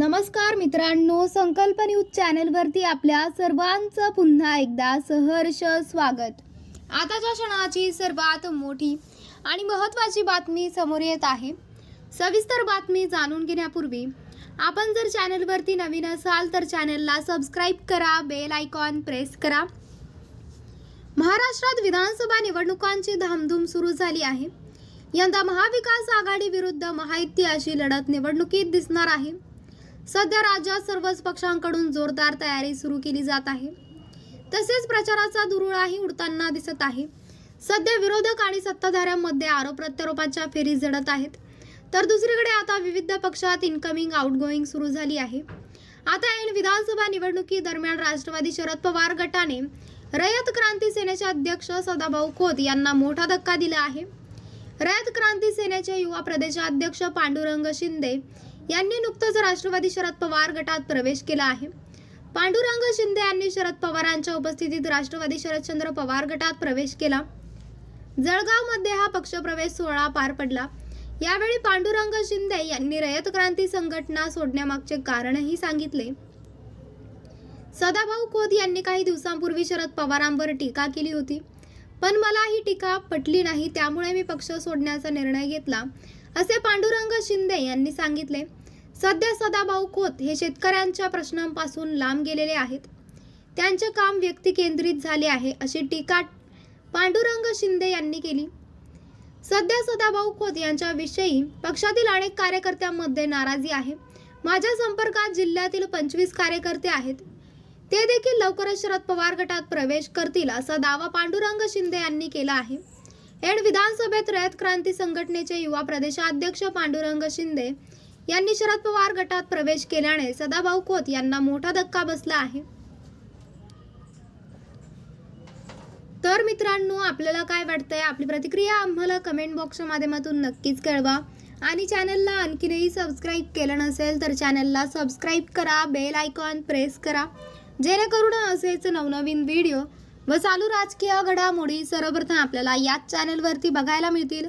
नमस्कार मित्रांनो संकल्प न्यूज चॅनेलवरती आपल्या सर्वांचं पुन्हा एकदा सहर्ष स्वागत. आताच्या क्षणाची सर्वात मोठी आणि महत्त्वाची बातमी समोर येत आहे. सविस्तर बातमी जाणून घेण्यापूर्वी आपण जर चॅनलवरती नवीन असाल तर चॅनलला सबस्क्राईब करा बेल आयकॉन प्रेस करा. महाराष्ट्रात विधानसभा निवडणुकांची धामधूम सुरू झाली आहे. यंदा महाविकास आघाडी विरुद्ध महायुती अशी लढत निवडणुकीत दिसणार आहे. सध्या राज्यात सर्वच पक्षांकडून जोरदार तयारी सुरू केली जात आहे. तसेच प्रचाराचा दुरुळाही उडताना दिसत आहे. सध्या विरोधक आणि सत्ताधाऱ्यांमध्ये आरोप प्रत्यारोपाच्या फेरी जडत आहेत. तर दुसरीकडे आता विविध पक्षात इनकमिंग आउटगोईंग सुरू झाली आहे. आता ऐन विधानसभा निवडणुकी दरम्यान राष्ट्रवादी शरद पवार गटाने रयत क्रांती सेनेचे अध्यक्ष सदाभाऊ खोत यांना मोठा धक्का दिला आहे. रयत क्रांती सेनेचे युवा प्रदेशाध्यक्ष पांडुरंग शिंदे यांनी नुकतंच राष्ट्रवादी शरद पवार गटात प्रवेश केला आहे. पांडुरंग शिंदे यांनी शरद पवारांच्या उपस्थितीत राष्ट्रवादी शरदचंद्र पवार गटात प्रवेश केला. जळगावमध्ये हा पक्षप्रवेश सोहळा पार पडला. यावेळी पांडुरंग शिंदे यांनी रयत क्रांती संघटना सोडण्यामागचे कारणही सांगितले. सदाभाऊ खोत यांनी काही दिवसांपूर्वी शरद पवारांवर टीका केली होती. पण मला ही टीका पटली नाही त्यामुळे मी पक्ष सोडण्याचा निर्णय घेतला असे पांडुरंग शिंदे यांनी सांगितले. सध्या सदाभाऊ खोत हे शेतकऱ्यांच्या प्रश्नांपासून लांब गेलेले आहेत. त्यांचे काम व्यक्तिकेंद्रित झाले आहे अशी टीका पांडुरंग शिंदे यांनी केली. सध्या सदाभाऊ खोत यांच्याविषयी पक्षातील अनेक कार्यकर्त्यांमध्ये नाराजी आहे. माझ्या संपर्कात जिल्ह्यातील पंचवीस कार्यकर्ते आहेत. ते देखील लवकरच शरद पवार गटात प्रवेश करतील असा दावा पांडुरंग शिंदे यांनी केला आहे. एड विधानसभेत रयत क्रांती संघटनेचे युवा प्रदेशाध्यक्ष पांडुरंग शिंदे यांनी शरद पवार गटात प्रवेश केल्याने सदाभाऊ खोत यांना मोठा धक्का बसला आहे. तर मित्रांनो आपल्याला काय वाटतंय? आपली प्रतिक्रिया आम्हाला कमेंट बॉक्सच्या माध्यमातून नक्कीच कळवा. आणि चॅनलला आणखीनही सबस्क्राईब केलं नसेल तर चॅनलला सबस्क्राईब करा बेल आयकॉन प्रेस करा. जेणेकरून असेच नवनवीन व्हिडिओ व चालू राजकीय घडामोडी सर्वप्रथम आपल्याला याच चॅनलवरती बघायला मिळतील.